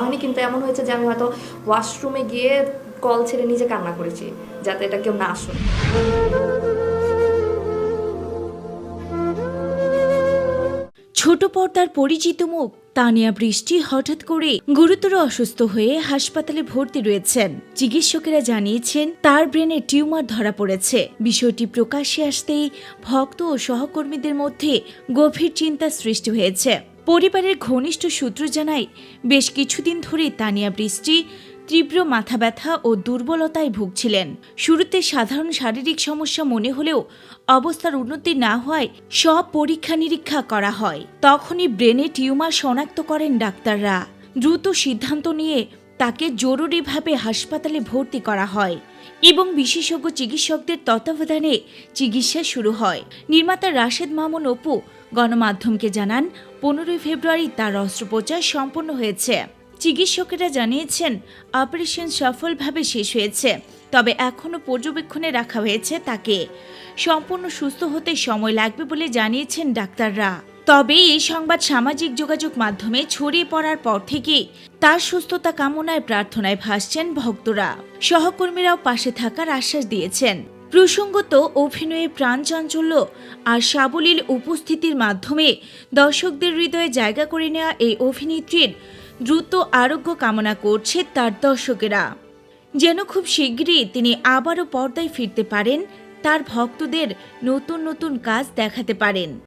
হয়নি কিন্তু এমন হয়েছে যে আমি হয়তো ওয়াশরুমে গিয়ে কল ছেড়ে নিজে কান্না করেছি, যাতে এটা কেউ না আসুন ছোট পর্দার পরিচিত মুখ, তানিয়া বৃষ্টি হঠাৎ করে গুরুতর অসুস্থ হয়ে হাসপাতালে ভর্তি রয়েছেন। চিকিৎসকেরা জানিয়েছেন, তার ব্রেনে টিউমার ধরা পড়েছে। বিষয়টি প্রকাশ্যে আসতেই ভক্ত ও সহকর্মীদের মধ্যে গভীর চিন্তা সৃষ্টি হয়েছে। পরিবারের ঘনিষ্ঠ সূত্র জানায়, বেশ কিছুদিন ধরে তানিয়া বৃষ্টি, তীব্র মাথা ব্যথা ও দুর্বলতায় ভুগছিলেন। শুরুতে সাধারণ শারীরিক সমস্যা মনে হলেও অবস্থার উন্নতি না হওয়ায় সব পরীক্ষা নিরীক্ষা করা হয়। তখনই ব্রেনে টিউমার শনাক্ত করেন ডাক্তাররা। দ্রুত সিদ্ধান্ত নিয়ে তাকে জরুরিভাবে হাসপাতালে ভর্তি করা হয় এবং বিশেষজ্ঞ চিকিৎসকদের তত্ত্বাবধানে চিকিৎসা শুরু হয়। নির্মাতা রাশেদ মামুন অপু গণমাধ্যমকে জানান, পনেরোই ফেব্রুয়ারি তার অস্ত্রোপচার সম্পন্ন হয়েছে। চিকিৎসকেরা জানিয়েছেন, অপারেশন সফলভাবে শেষ হয়েছে, তবে এখনও পর্যবেক্ষণে রাখা হয়েছে তাকে। সম্পূর্ণ সুস্থ হতে সময় লাগবে বলে জানিয়েছেন ডাক্তাররা। তবে এই সংবাদ সামাজিক যোগাযোগ মাধ্যমে ছড়িয়ে পড়ার পর থেকে তার সুস্থতা কামনায় প্রার্থনায় ভাসছেন ভক্তরা। সহকর্মীরাও পাশে থাকার আশ্বাস দিয়েছেন। প্রসঙ্গত অভিনয়ে প্রাণ চাঞ্চল্য আর সাবলীল উপস্থিতির মাধ্যমে দর্শকদের হৃদয়ে জায়গা করে নেওয়া এই অভিনেত্রীর দ্রুত আরোগ্য কামনা করছে তার দর্শকেরা। যেন খুব শীঘ্রই তিনি আবারও পর্দায় ফিরতে পারেন, তার ভক্তদের নতুন নতুন কাজ দেখাতে পারেন।